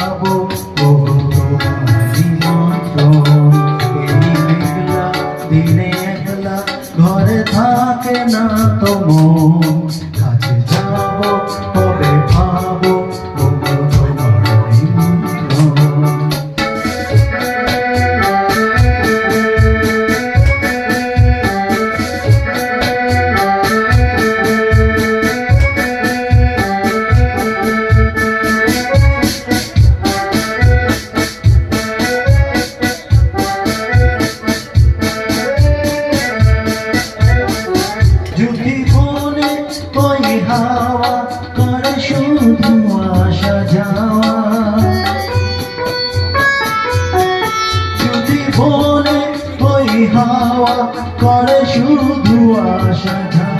পাবো ওগো তোমারই মন্ত্রণ। এই মেঘলা দিনে একলা ঘরে থাকে না তো মন। হাওয়া করে শুধু আশা